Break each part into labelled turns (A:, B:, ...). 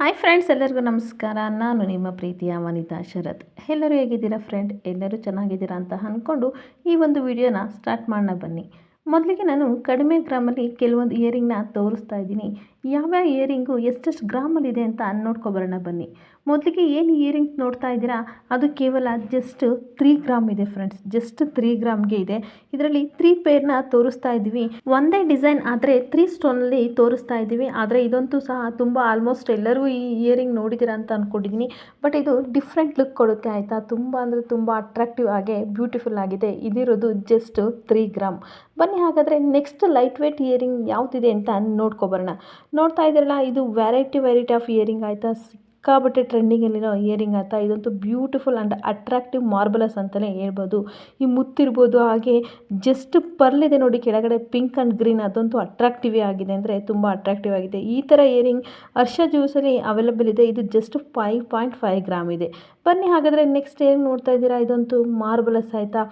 A: Hi friends ಎಲ್ಲರಿಗೂ ನಮಸ್ಕಾರ. ನಾನು ನಿಮ್ಮ ಪ್ರೀತಿಯ ವನಿತಾ ಶರತ್. ಎಲ್ಲರೂ ಹೇಗಿದ್ದೀರಾ ಫ್ರೆಂಡ್ ಎಲ್ಲರೂ ಚೆನ್ನಾಗಿದ್ದೀರಾ ಅಂತ ಅಂದ್ಕೊಂಡು ಈ ಒಂದು ವಿಡಿಯೋನ ಸ್ಟಾರ್ಟ್ ಮಾಡೋಣ ಬನ್ನಿ. ಮೊದಲಿಗೆ ನಾನು ಕಡಿಮೆ ಗ್ರಾಮಲ್ಲಿ ಕೆಲವೊಂದು ಇಯರಿಂಗ್ನ ತೋರಿಸ್ತಾ ಇದ್ದೀನಿ. ಯಾವ್ಯಾವ ಇಯರಿಂಗು ಎಷ್ಟೆಷ್ಟು ಗ್ರಾಮಲ್ಲಿದೆ ಅಂತ ನೋಡ್ಕೊಬರೋಣ ಬನ್ನಿ. ಮೊದಲಿಗೆ ಏನು ಇಯರಿಂಗ್ಸ್ ನೋಡ್ತಾ ಇದ್ದೀರಾ? ಅದು ಕೇವಲ ಜಸ್ಟ್ ತ್ರೀ ಗ್ರಾಮ್ ಇದೆ ಫ್ರೆಂಡ್ಸ್ ಜಸ್ಟ್ ತ್ರೀ ಗ್ರಾಮ್ಗೆ ಇದೆ. ಇದರಲ್ಲಿ ತ್ರೀ ಪೇರ್ನ ತೋರಿಸ್ತಾ ಇದ್ದೀವಿ. ಒಂದೇ ಡಿಸೈನ್ ಆದರೆ ತ್ರೀ ಸ್ಟೋನಲ್ಲಿ ತೋರಿಸ್ತಾ ಇದ್ದೀವಿ. ಆದರೆ ಇದಂತೂ ಸಹ ತುಂಬ ಆಲ್ಮೋಸ್ಟ್ ಎಲ್ಲರೂ ಈ ಇಯರಿಂಗ್ ನೋಡಿದ್ದೀರಾ ಅಂತ ಅಂದ್ಕೊಂಡಿದ್ದೀನಿ ಬಟ್ ಇದು ಡಿಫ್ರೆಂಟ್ ಲುಕ್ ಕೊಡುತ್ತೆ ಆಯಿತಾ? ತುಂಬ ಅಂದರೆ ತುಂಬ ಅಟ್ರಾಕ್ಟಿವ್ ಆಗಿ ಬ್ಯೂಟಿಫುಲ್ ಆಗಿದೆ. ಇದಿರೋದು ಜಸ್ಟ್ ತ್ರೀ ಗ್ರಾಮ್ ಬನ್ನಿ ಹಾಗಾದರೆ ನೆಕ್ಸ್ಟ್ ಲೈಟ್ ವೇಟ್ ಇಯರಿಂಗ್ ಯಾವುದಿದೆ ಅಂತ ನೋಡ್ಕೊಬರೋಣ. ನೋಡ್ತಾ ಇದ್ದೀರಲ್ಲ, ಇದು ವೆರೈಟಿ ವೆರೈಟಿ ಆಫ್ ಇಯರಿಂಗ್ ಆಯಿತಾ? ಸಿಕ್ಕಾಬಟ್ಟೆ ಟ್ರೆಂಡಿಂಗಲ್ಲಿರೋ ಇಯರಿಂಗ್ ಆಯಿತಾ? ಇದಂತೂ ಬ್ಯೂಟಿಫುಲ್ ಆ್ಯಂಡ್ ಅಟ್ರಾಕ್ಟಿವ್ ಮಾರ್ಬಲಸ್ ಅಂತಲೇ ಹೇಳ್ಬೋದು. ಈ ಮುತ್ತಿರ್ಬೋದು, ಹಾಗೆ ಜಸ್ಟ್ ಪರ್ಲ್ ಇದೆ ನೋಡಿ, ಕೆಳಗಡೆ ಪಿಂಕ್ ಆ್ಯಂಡ್ ಗ್ರೀನ್ ಅದಂತೂ ಅಟ್ರಾಕ್ಟಿವೇ ಆಗಿದೆ ಅಂದರೆ ತುಂಬ ಅಟ್ರಾಕ್ಟಿವ್ ಆಗಿದೆ. ಈ ಥರ ಇಯರಿಂಗ್ ಹರ್ಷ ಜ್ಯೂಸಲ್ಲಿ ಅವೈಲಬಲ್ ಇದೆ. ಇದು just five point five gram ಇದೆ. ಬನ್ನಿ, ಹಾಗಾದರೆ ನೆಕ್ಸ್ಟ್ ಏನು ನೋಡ್ತಾ ಇದ್ದೀರಾ? ಇದಂತೂ ಮಾರ್ಬಲಸ್ ಆಯಿತಾ?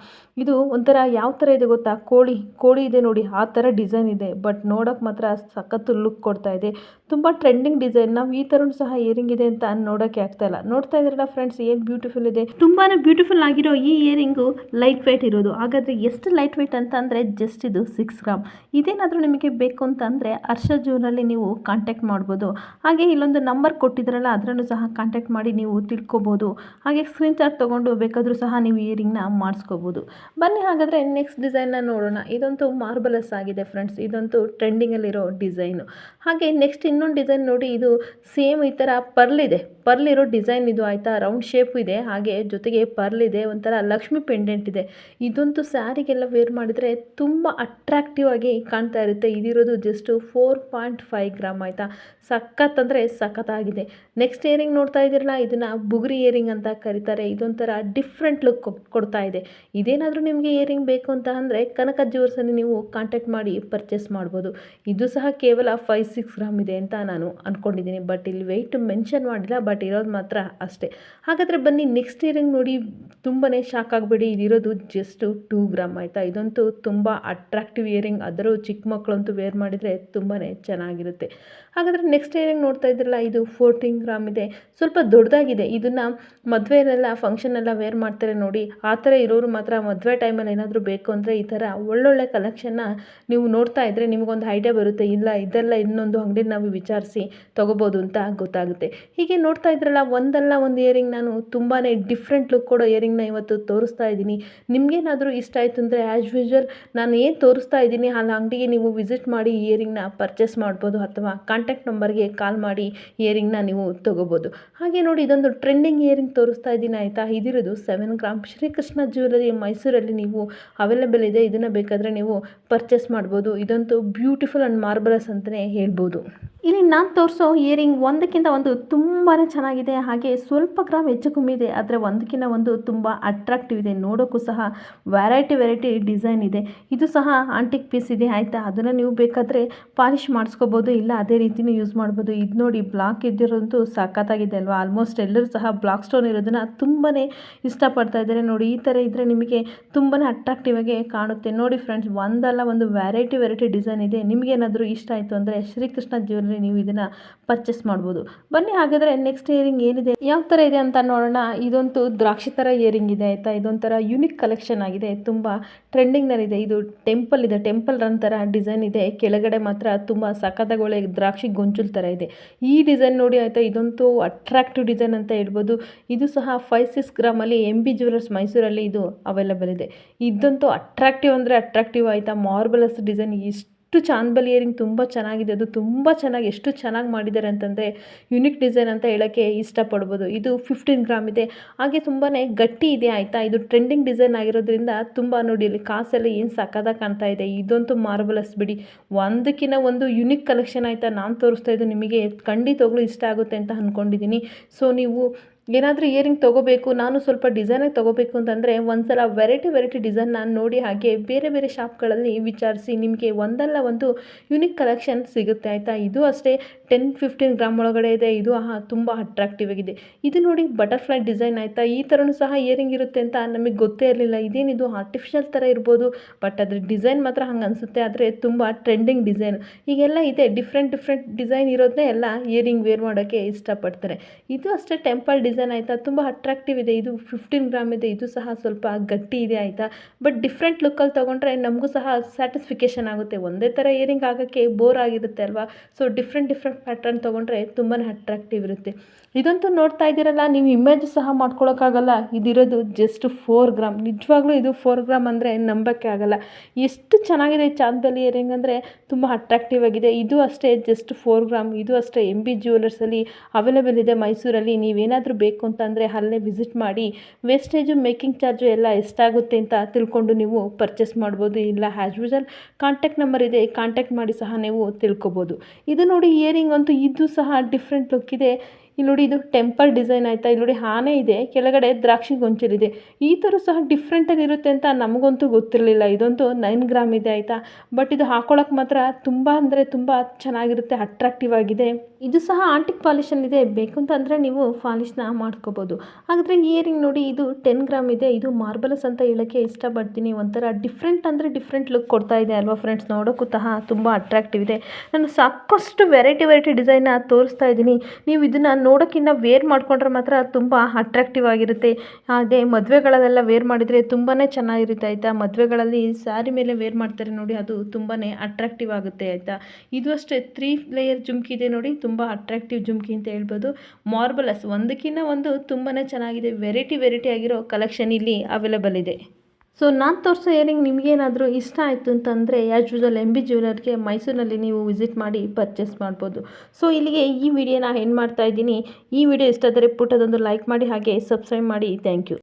A: ಇದು ಒಂಥರ ಯಾವ ಥರ ಇದೆ ಗೊತ್ತಾ? ಕೋಳಿ ಕೋಳಿ ಇದೆ ನೋಡಿ, ಆ ಥರ ಡಿಸೈನ್ ಇದೆ. ಬಟ್ ನೋಡೋಕೆ ಮಾತ್ರ ಸಖತ್ತು ಲುಕ್ ಕೊಡ್ತಾ ಇದೆ. ತುಂಬ ಟ್ರೆಂಡಿಂಗ್ ಡಿಸೈನ್ ನಾವು ಈ ಥರ ಸಹ ಇಯರಿಂಗ್ ಇದೆ ಅಂತ ನೋಡೋಕ್ಕೆ ಆಗ್ತಾ ಇಲ್ಲ. ನೋಡ್ತಾ ಇದ್ದೀರಲ್ಲ ಫ್ರೆಂಡ್ಸ್ ಏನು ಬ್ಯೂಟಿಫುಲ್ ಇದೆ? ತುಂಬಾ ಬ್ಯೂಟಿಫುಲ್ ಆಗಿರೋ ಈ ಇಯರಿಂಗು ಲೈಟ್ ವೇಟ್ ಇರೋದು. ಹಾಗಾದರೆ ಎಷ್ಟು ಲೈಟ್ ವೇಟ್ ಅಂತ ಅಂದರೆ ಜಸ್ಟ್ ಇದು ಸಿಕ್ಸ್ ಗ್ರಾಮ್ ಇದೇನಾದರೂ ನಿಮಗೆ ಬೇಕು ಅಂತ ಅಂದರೆ ಹರ್ಷ ಜೂನಲ್ಲಿ ನೀವು ಕಾಂಟ್ಯಾಕ್ಟ್ ಮಾಡ್ಬೋದು. ಹಾಗೆ ಇಲ್ಲೊಂದು ನಂಬರ್ ಕೊಟ್ಟಿದ್ರಲ್ಲ, ಅದರಲ್ಲೂ ಸಹ ಕಾಂಟ್ಯಾಕ್ಟ್ ಮಾಡಿ ನೀವು ತಿಳ್ಕೊಬೋದು. ಹಾಗೆ ಸ್ಕ್ರೀನ್ ಶಾಟ್ ತೊಗೊಂಡು ಬೇಕಾದರೂ ಸಹ ನೀವು ಇಯರಿಂಗ್ನ ಮಾಡಿಸ್ಕೋಬೋದು. ಬನ್ನಿ ಹಾಗಾದರೆ ನೆಕ್ಸ್ಟ್ ಡಿಸೈನ್ನ ನೋಡೋಣ. ಇದಂತೂ ಮಾರ್ಬಲಸ್ ಆಗಿದೆ ಫ್ರೆಂಡ್ಸ್ ಇದಂತೂ ಟ್ರೆಂಡಿಂಗಲ್ಲಿರೋ ಡಿಸೈನು ಹಾಗೆ ನೆಕ್ಸ್ಟ್ ಇನ್ನೊಂದು ಡಿಸೈನ್ ನೋಡಿ, ಇದು ಸೇಮ್ ಈ ಥರ ಪರ್ಲ್ ಇದೆ. ಪರ್ಲ್ ಇರೋ ಡಿಸೈನ್ ಇದು ಆಯಿತಾ? ರೌಂಡ್ ಶೇಪ್ ಇದೆ. ಹಾಗೆ ಜೊತೆಗೆ ಪರ್ಲ್ ಇದೆ. ಒಂಥರ ಲಕ್ಷ್ಮಿ ಪೆಂಡೆಂಟ್ ಇದೆ. ಇದಂತೂ ಸ್ಯಾರಿಗೆಲ್ಲ ವೇರ್ ಮಾಡಿದರೆ ತುಂಬ ಅಟ್ರಾಕ್ಟಿವ್ ಆಗಿ ಕಾಣ್ತಾ ಇರುತ್ತೆ. ಇದಿರೋದು just four point five gram ಆಯಿತಾ? ಸಖತ್ ಅಂದರೆ ಸಖತ್ತಾಗಿದೆ ನೆಕ್ಸ್ಟ್ ಇಯರಿಂಗ್ ನೋಡ್ತಾ ಇದ್ದೀರಲ್ಲ, ಇದನ್ನು ಬುಗುರಿ ಇಯರಿಂಗ್ ಅಂತ ಕರೀತಾರೆ, ಇದೊಂಥರ ಡಿಫ್ರೆಂಟ್ ಲುಕ್ ಕೊಡ್ತಾ ಇದೆ. ಇದೇನಾದರೂ ನಿಮಗೆ ಇಯರಿಂಗ್ ಬೇಕು ಅಂತ ಅಂದರೆ ಕನಕ ಜ್ಯೂವರ್ಸನ್ನು ನೀವು ಕಾಂಟ್ಯಾಕ್ಟ್ ಮಾಡಿ ಪರ್ಚೇಸ್ ಮಾಡ್ಬೋದು. ಇದು ಸಹ ಕೇವಲ ಫೈವ್ ಸಿಕ್ಸ್ ಗ್ರಾಮ್ ಇದೆ ಅಂತ ನಾನು ಅಂದ್ಕೊಂಡಿದ್ದೀನಿ ಬಟ್ ಇಲ್ಲಿ ವೆಯ್ಟ್ ಮೆನ್ಷನ್ ಮಾಡಿಲ್ಲ ಬಟ್ ಇರೋದು ಮಾತ್ರ ಅಷ್ಟೇ. ಹಾಗಾದರೆ ಬನ್ನಿ ನೆಕ್ಸ್ಟ್ ಇಯರಿಂಗ್ ನೋಡಿ ತುಂಬಾ ಶಾಕ್ ಆಗಬೇಡಿ. ಇದಿರೋದು ಜಸ್ಟ್ ಟೂ ಗ್ರಾಮ್ ಆಯಿತಾ? ಇದಂತೂ ತುಂಬ ಅಟ್ರಾಕ್ಟಿವ್ ಇಯರಿಂಗ್ ಅದರೂ ಚಿಕ್ಕ ಮಕ್ಕಳಂತೂ ವೇರ್ ಮಾಡಿದರೆ ತುಂಬಾ ಚೆನ್ನಾಗಿರುತ್ತೆ. ಹಾಗಾದರೆ ನೆಕ್ಸ್ಟ್ ಇಯರಿಂಗ್ ನೋಡ್ತಾ ಇದ್ರಲ್ಲ, ಇದು ಫೋರ್ಟೀನ್ ಗ್ರಾಮ್ ಇದೆ. ಸ್ವಲ್ಪ ದೊಡ್ಡದಾಗಿದೆ. ಇದನ್ನು ಮದುವೆಯಲ್ಲೆಲ್ಲ ಫಂಕ್ಷನೆಲ್ಲ ವೇರ್ ಮಾಡ್ತಾರೆ ನೋಡಿ, ಆ ಥರ ಇರೋರು ಮಾತ್ರ ಮದುವೆ ಟೈಮಲ್ಲಿ ಏನಾದರೂ ಬೇಕು ಅಂದರೆ ಈ ಥರ ಒಳ್ಳೊಳ್ಳೆ ಕಲೆಕ್ಷನ್ನ ನೀವು ನೋಡ್ತಾ ಇದ್ದರೆ ನಿಮಗೊಂದು ಐಡಿಯಾ ಬರುತ್ತೆ, ಇಲ್ಲ ಇದೆಲ್ಲ ಇನ್ನೊಂದು ಅಂಗಡಿ ನಾವು ವಿಚಾರಿಸಿ ತೊಗೋಬೋದು ಅಂತ ಗೊತ್ತಾಗುತ್ತೆ. ಹೀಗೆ ನೋಡ್ತಾ ಇದ್ರಲ್ಲ, ಒಂದಲ್ಲ ಒಂದು ಇಯರಿಂಗ್ ನಾನು ತುಂಬಾ ಡಿಫ್ರೆಂಟ್ ಲುಕ್ ಕೊಡೋ ಇಯರಿಂಗ್ನ ಇವತ್ತು ತೋರಿಸ್ತಾ ಇದ್ದೀನಿ. ನಿಮಗೇನಾದರೂ ಇಷ್ಟ ಆಯಿತು ಅಂದರೆ ಆ್ಯಸ್ ಯೂಶ್ವಲ್ ನಾನು ಏನು ತೋರಿಸ್ತಾ ಇದ್ದೀನಿ, ಆ ಅಂಗಡಿಗೆ ನೀವು ವಿಸಿಟ್ ಮಾಡಿ ಇಯರಿಂಗ್ನ ಪರ್ಚೇಸ್ ಮಾಡ್ಬೋದು ಅಥವಾ ಕಾಂಟ್ಯಾಕ್ಟ್ ನಂಬರ್ಗೆ ಕಾಲ್ ಮಾಡಿ ಇಯರಿಂಗ್ನ ನೀವು ತೊಗೋಬೋದು. ಹಾಗೆ ನೋಡಿ, ಇದೊಂದು ಟ್ರೆಂಡಿಂಗ್ ಇಯರಿಂಗ್ ತೋರಿಸ್ತಾ ಇದ್ದೀನಿ ಆಯಿತಾ? ಇದಿರೋದು ಸೆವೆನ್ ಗ್ರಾಮ್ ಶ್ರೀಕೃಷ್ಣ ಜ್ಯುವೆಲರಿ ಮೈಸೂರಲ್ಲಿ ನೀವು ಅವೈಲೇಬಲ್ ಇದೆ. ಇದನ್ನು ಬೇಕಾದರೆ ನೀವು ಪರ್ಚೇಸ್ ಮಾಡ್ಬೋದು. ಇದಂತೂ ಬ್ಯೂಟಿಫುಲ್ ಆ್ಯಂಡ್ ಮಾರ್ಬಲಸ್ ಅಂತಲೇ ಹೇಳ್ಬೋದು. ಇಲ್ಲಿ ನಾನು ತೋರಿಸೋ ಇಯರಿಂಗ್ ಒಂದಕ್ಕಿಂತ ಒಂದು ತುಂಬಾ ಚೆನ್ನಾಗಿದೆ. ಹಾಗೆ ಸ್ವಲ್ಪ ಗ್ರಾಮ್ ಹೆಚ್ಚು ಕಮ್ಮಿದೆ ಆದರೆ ಒಂದಕ್ಕಿಂತ ಒಂದು ತುಂಬ ಅಟ್ರಾಕ್ಟಿವ್ ಇದೆ. ನೋಡೋಕ್ಕೂ ಸಹ ವೆರೈಟಿ ವೆರೈಟಿ ಡಿಸೈನ್ ಇದೆ. ಇದು ಸಹ ಆಂಟಿಕ್ ಪೀಸ್ ಇದೆ. ಆಯಿತಾ? ಅದನ್ನು ನೀವು ಬೇಕಾದರೆ ಪಾಲಿಷ್ ಮಾಡಿಸ್ಕೋಬೋದು. ಇಲ್ಲ, ಅದೇ ರೀತಿಯೂ ಯೂಸ್ ಮಾಡ್ಬೋದು. ಇದು ನೋಡಿ ಬ್ಲಾಕ್ ಇದ್ದಿರೋದು ಸಖತ್ತಾಗಿದೆ ಅಲ್ವಾ? ಆಲ್ಮೋಸ್ಟ್ ಎಲ್ಲರೂ ಸಹ ಬ್ಲಾಕ್ ಸ್ಟೋನ್ ಇರೋದನ್ನು ತುಂಬಾ ಇಷ್ಟಪಡ್ತಾ ಇದ್ದಾರೆ. ನೋಡಿ, ಈ ಥರ ಇದ್ದರೆ ನಿಮಗೆ ತುಂಬಾ ಅಟ್ರಾಕ್ಟಿವ್ ಆಗಿ ಕಾಣುತ್ತೆ. ನೋಡಿ ಫ್ರೆಂಡ್ಸ್ ಒಂದಲ್ಲ, ಒಂದು ವೆರೈಟಿ ವೆರೈಟಿ ಡಿಸೈನ್ ಇದೆ. ನಿಮಗೇನಾದರೂ ಇಷ್ಟ ಆಯಿತು ಅಂದರೆ ಶ್ರೀಕೃಷ್ಣ ನೀವು ಇದನ್ನು ಪರ್ಚೇಸ್ ಮಾಡ್ಬೋದು. ಬನ್ನಿ ಹಾಗಾದರೆ ನೆಕ್ಸ್ಟ್ ಇಯರಿಂಗ್ ಏನಿದೆ? ಯಾವ ಥರ ಇದೆ ಅಂತ ನೋಡೋಣ. ಇದೊಂದು ದ್ರಾಕ್ಷಿ ಥರ ಇಯರಿಂಗ್ ಇದೆ ಆಯಿತಾ? ಇದೊಂಥರ ಯುನಿಕ್ ಕಲೆಕ್ಷನ್ ಆಗಿದೆ. ತುಂಬ ಟ್ರೆಂಡಿಂಗ್ನಲ್ಲಿದೆ ಇದು ಟೆಂಪಲ್ ಇದೆ. ಟೆಂಪಲ್ ರನ್ ಥರ ಡಿಸೈನ್ ಇದೆ. ಕೆಳಗಡೆ ಮಾತ್ರ ತುಂಬ ಸಖತ್ತಾಗಿ ಒಳ್ಳೆ ದ್ರಾಕ್ಷಿ ಗೊಂಚುಲ್ ಥರ ಇದೆ. ಈ ಡಿಸೈನ್ ನೋಡಿ ಆಯಿತಾ? ಇದಂತೂ ಅಟ್ರಾಕ್ಟಿವ್ ಡಿಸೈನ್ ಅಂತ ಹೇಳ್ಬೋದು. ಇದು ಸಹ ಫೈವ್ ಸಿಕ್ಸ್ ಗ್ರಾಮಲ್ಲಿ ಎಂ ಬಿ ಜ್ಯುವೆಲರ್ಸ್ ಮೈಸೂರಲ್ಲಿ ಇದು ಅವೈಲಬಲ್ ಇದೆ. ಇದಂತೂ ಅಟ್ರಾಕ್ಟಿವ್ ಅಂದರೆ ಅಟ್ರಾಕ್ಟಿವ್ ಆಯಿತಾ? ಮಾರ್ಬಲಸ್ ಡಿಸೈನ್ ಇಷ್ಟು ಚಾಂದ್ಬಲ್ ಇಯರಿಂಗ್ ತುಂಬ ಚೆನ್ನಾಗಿದೆ, ಅದು ತುಂಬ ಚೆನ್ನಾಗಿ ಎಷ್ಟು ಚೆನ್ನಾಗಿ ಮಾಡಿದ್ದಾರೆ ಅಂತಂದರೆ ಯುನಿಕ್ ಡಿಸೈನ್ ಅಂತ ಹೇಳೋಕ್ಕೆ ಇಷ್ಟಪಡ್ಬೋದು. ಇದು ಫಿಫ್ಟೀನ್ ಗ್ರಾಮ್ ಇದೆ. ಹಾಗೆ ತುಂಬಾ ಗಟ್ಟಿ ಇದೆ, ಆಯಿತಾ? ಇದು ಟ್ರೆಂಡಿಂಗ್ ಡಿಸೈನ್ ಆಗಿರೋದ್ರಿಂದ ತುಂಬ ನೋಡಿ, ಇಲ್ಲಿ ಕಾಸೆಲ್ಲ ಏನು ಸಕ್ಕದಾಗಿ ಕಾಣ್ತಾ ಇದೆ? ಇದಂತೂ ಮಾರ್ಬಲಸ್ ಬಿಡಿ. ಒಂದಕ್ಕಿಂತ ಒಂದು ಯುನಿಕ್ ಕಲೆಕ್ಷನ್ ಆಯಿತಾ? ನಾನು ತೋರಿಸ್ತಾ ಇದ್ದು ನಿಮಗೆ ಖಂಡಿತವಾಗ್ಲೂ ಇಷ್ಟ ಆಗುತ್ತೆ ಅಂತ ಅಂದ್ಕೊಂಡಿದ್ದೀನಿ ಸೊ ನೀವು ಏನಾದರೂ ಇಯರಿಂಗ್ ತೊಗೋಬೇಕು, ನಾನು ಸ್ವಲ್ಪ ಡಿಸೈನಾಗಿ ತೊಗೋಬೇಕು ಅಂತಂದರೆ ಒಂದ್ಸಲ ವೆರೈಟಿ ವೆರೈಟಿ ಡಿಸೈನ್ ನಾನು ನೋಡಿ ಹಾಗೆ ಬೇರೆ ಬೇರೆ ಶಾಪ್ಗಳಲ್ಲಿ ವಿಚಾರಿಸಿ ನಿಮಗೆ ಒಂದಲ್ಲ ಒಂದು ಯುನಿಕ್ ಕಲೆಕ್ಷನ್ ಸಿಗುತ್ತೆ, ಆಯಿತಾ? ಇದು ಅಷ್ಟೇ ಟೆನ್ ಫಿಫ್ಟೀನ್ ಗ್ರಾಮ್ ಒಳಗಡೆ ಇದೆ. ಇದು ತುಂಬ ಅಟ್ರಾಕ್ಟಿವ್ ಆಗಿದೆ. ಇದು ನೋಡಿ ಬಟರ್ಫ್ಲೈ ಡಿಸೈನ್ ಆಯಿತಾ? ಈ ಥರನೂ ಸಹ ಇಯರಿಂಗ್ ಇರುತ್ತೆ ಅಂತ ನಮಗೆ ಗೊತ್ತೇ ಇರಲಿಲ್ಲ. ಇದೇನಿದು ಆರ್ಟಿಫಿಷಿಯಲ್ ಥರ ಇರ್ಬೋದು ಬಟ್ ಅದ್ರ ಡಿಸೈನ್ ಮಾತ್ರ ಹಂಗೆ ಅನಿಸುತ್ತೆ. ಆದರೆ ತುಂಬ ಟ್ರೆಂಡಿಂಗ್ ಡಿಸೈನ್ ಈಗೆಲ್ಲ ಇದೆ. ಡಿಫ್ರೆಂಟ್ ಡಿಫ್ರೆಂಟ್ ಡಿಸೈನ್ ಇರೋದನ್ನೇ ಎಲ್ಲ ಇಯರಿಂಗ್ ವೇರ್ ಮಾಡೋಕ್ಕೆ ಇಷ್ಟಪಡ್ತಾರೆ. ಇದು ಅಷ್ಟೇ ಟೆಂಪಲ್ ಡಿಸೈನ್ ಆಯಿತಾ? ತುಂಬ ಅಟ್ರಾಕ್ಟಿವ್ ಇದೆ. ಇದು ಫಿಫ್ಟೀನ್ ಗ್ರಾಮ್ ಇದೆ. ಇದು ಸಹ ಸ್ವಲ್ಪ ಗಟ್ಟಿ ಇದೆ ಆಯಿತಾ? ಬಟ್ ಡಿಫ್ರೆಂಟ್ ಲುಕ್ಕಲ್ಲಿ ತೊಗೊಂಡ್ರೆ ನಮಗೂ ಸಹ ಸ್ಯಾಟಿಸ್ಫಿಕೇಷನ್ ಆಗುತ್ತೆ. ಒಂದೇ ಥರ ಇಯರಿಂಗ್ ಆಗೋಕ್ಕೆ ಬೋರ್ ಆಗಿರುತ್ತೆ ಅಲ್ವಾ? ಸೊ ಡಿಫ್ರೆಂಟ್ ಡಿಫ್ರೆಂಟ್ ಪ್ಯಾಟರ್ನ್ ತೊಗೊಂಡ್ರೆ ತುಂಬಾ ಅಟ್ರಾಕ್ಟಿವ್ ಇರುತ್ತೆ. ಇದಂತೂ ನೋಡ್ತಾ ಇದ್ದೀರಲ್ಲ, ನೀವು ಇಮೇಜ್ ಸಹ ಮಾಡ್ಕೊಳ್ಳೋಕ್ಕಾಗಲ್ಲ ಇದಿರೋದು ಜಸ್ಟ್ ಫೋರ್ ಗ್ರಾಮ್ ನಿಜವಾಗ್ಲೂ ಇದು ಫೋರ್ ಗ್ರಾಮ್ ಅಂದರೆ ನಂಬೋಕ್ಕೆ ಆಗಲ್ಲ. ಎಷ್ಟು ಚೆನ್ನಾಗಿದೆ ಚಾಂದಲ್ಲಿ ಇಯರಿಂಗ್ ಅಂದರೆ ತುಂಬ ಅಟ್ರಾಕ್ಟಿವ್ ಆಗಿದೆ. ಇದು ಅಷ್ಟೇ ಜಸ್ಟ್ ಫೋರ್ ಗ್ರಾಮ್ ಇದು ಅಷ್ಟೇ ಎಂ ಬಿ ಜ್ಯುವೆಲರ್ಸಲ್ಲಿ ಅವೈಲೇಬಲ್ ಇದೆ ಮೈಸೂರಲ್ಲಿ. ನೀವೇನಾದರೂ ಬೇಕು ಅಂತಂದರೆ ಅಲ್ಲೇ ವಿಸಿಟ್ ಮಾಡಿ ವೇಸ್ಟೇಜು ಮೇಕಿಂಗ್ ಚಾರ್ಜು ಎಲ್ಲ ಎಷ್ಟಾಗುತ್ತೆ ಅಂತ ತಿಳ್ಕೊಂಡು ನೀವು ಪರ್ಚೇಸ್ ಮಾಡ್ಬೋದು. ಇಲ್ಲ ಆ್ಯಸ್ ಯೂಸಲ್ ಕಾಂಟ್ಯಾಕ್ಟ್ ನಂಬರ್ ಇದೆ ಕಾಂಟ್ಯಾಕ್ಟ್ ಮಾಡಿ ಸಹ ನೀವು ತಿಳ್ಕೊಬೋದು. ಇದು ನೋಡಿ ಇಯರಿಂಗ್ ಅಂತೂ ಇದು ಸಹ ಡಿಫ್ರೆಂಟ್ ಲುಕ್ ಇದೆ. ಇಲ್ಲಿ ನೋಡಿ ಇದು ಟೆಂಪಲ್ ಡಿಸೈನ್ ಆಯಿತಾ? ಇಲ್ಲಿ ನೋಡಿ ಆನೆ ಇದೆ, ಕೆಳಗಡೆ ದ್ರಾಕ್ಷಿ ಗೊಂಚಲಿದೆ ಈ ಥರ ಸಹ ಡಿಫ್ರೆಂಟಾಗಿ ಇರುತ್ತೆ ಅಂತ ನಮಗಂತೂ ಗೊತ್ತಿರಲಿಲ್ಲ. ಇದಂತೂ ನೈನ್ ಗ್ರಾಮ್ ಇದೆ ಆಯಿತಾ? ಬಟ್ ಇದು ಹಾಕೊಳ್ಳೋಕೆ ಮಾತ್ರ ತುಂಬ ಅಂದರೆ ತುಂಬ ಚೆನ್ನಾಗಿರುತ್ತೆ ಅಟ್ರಾಕ್ಟಿವ್ ಆಗಿದೆ. ಇದು ಸಹ ಆಂಟಿಕ್ ಪಾಲಿಶಲ್ಲಿದೆ ಬೇಕು ಅಂತಂದರೆ ನೀವು ಪಾಲಿಶ್ನ ಮಾಡ್ಕೋಬೋದು. ಹಾಗಾದರೆ ಇಯರಿಂಗ್ ನೋಡಿ ಇದು ಟೆನ್ ಗ್ರಾಮ್ ಇದೆ. ಇದು ಮಾರ್ಬಲಸ್ ಅಂತ ಹೇಳೋಕ್ಕೆ ಇಷ್ಟಪಡ್ತೀನಿ. ಒಂಥರ ಡಿಫ್ರೆಂಟ್ ಅಂದರೆ ಡಿಫ್ರೆಂಟ್ ಲುಕ್ ಕೊಡ್ತಾ ಇದೆ ಅಲ್ವಾ ಫ್ರೆಂಡ್ಸ್ ನೋಡೋಕ್ಕೂ ಸಹ ತುಂಬ ಅಟ್ರಾಕ್ಟಿವ್ ಇದೆ. ನಾನು ಸಾಕಷ್ಟು ವೆರೈಟಿ ವೆರೈಟಿ ಡಿಸೈನ್ನ ತೋರಿಸ್ತಾ ಇದ್ದೀನಿ. ನೀವು ಇದನ್ನು ನೋಡೋಕ್ಕಿಂತ ವೇರ್ ಮಾಡಿಕೊಂಡ್ರೆ ಮಾತ್ರ ತುಂಬ ಅಟ್ರಾಕ್ಟಿವ್ ಆಗಿರುತ್ತೆ. ಅದೇ ಮದುವೆಗಳಲ್ಲೆಲ್ಲ ವೇರ್ ಮಾಡಿದರೆ ತುಂಬಾ ಚೆನ್ನಾಗಿರುತ್ತೆ ಆಯಿತಾ? ಮದುವೆಗಳಲ್ಲಿ ಸ್ಯಾರಿ ಮೇಲೆ ವೇರ್ ಮಾಡ್ತಾರೆ ನೋಡಿ, ಅದು ತುಂಬಾ ಅಟ್ರಾಕ್ಟಿವ್ ಆಗುತ್ತೆ ಆಯಿತಾ? ಇದು ಅಷ್ಟೇ ತ್ರೀ ಲೇಯರ್ ಜುಮ್ಕಿ ಇದೆ ನೋಡಿ, ತುಂಬ ಅಟ್ರಾಕ್ಟಿವ್ ಜುಮ್ಕಿ ಅಂತ ಹೇಳ್ಬೋದು. ಮಾರ್ಬಲಸ್ ಒಂದಕ್ಕಿಂತ ಒಂದು ತುಂಬಾ ಚೆನ್ನಾಗಿದೆ ವೆರೈಟಿ ವೆರೈಟಿ ಆಗಿರೋ ಕಲೆಕ್ಷನ್ ಇಲ್ಲಿ ಅವೈಲೇಬಲ್ ಇದೆ. ಸೊ ನಾನು ತೋರಿಸೋ ಇಯರಿಂಗ್ ನಿಮಗೇನಾದರೂ ಇಷ್ಟ ಆಯಿತು ಅಂತಂದರೆ ಆ್ಯಸ್ ಯೂಸಲ್ ಎಂ ಬಿ ಜ್ಯುವೆಲರ್ಗೆ ಮೈಸೂರಿನಲ್ಲಿ ನೀವು ವಿಸಿಟ್ ಮಾಡಿ ಪರ್ಚೇಸ್ ಮಾಡ್ಬೋದು. ಸೊ ಇಲ್ಲಿಗೆ ಈ ವಿಡಿಯೋನ ಎಂಡ್ ಮಾಡ್ತಾ ಇದ್ದೀನಿ. ಈ ವಿಡಿಯೋ ಇಷ್ಟ ಆದರೆ ಪುಟ್ಟದೊಂದು ಲೈಕ್ ಮಾಡಿ ಹಾಗೆ ಸಬ್ಸ್ಕ್ರೈಬ್ ಮಾಡಿ. Thank you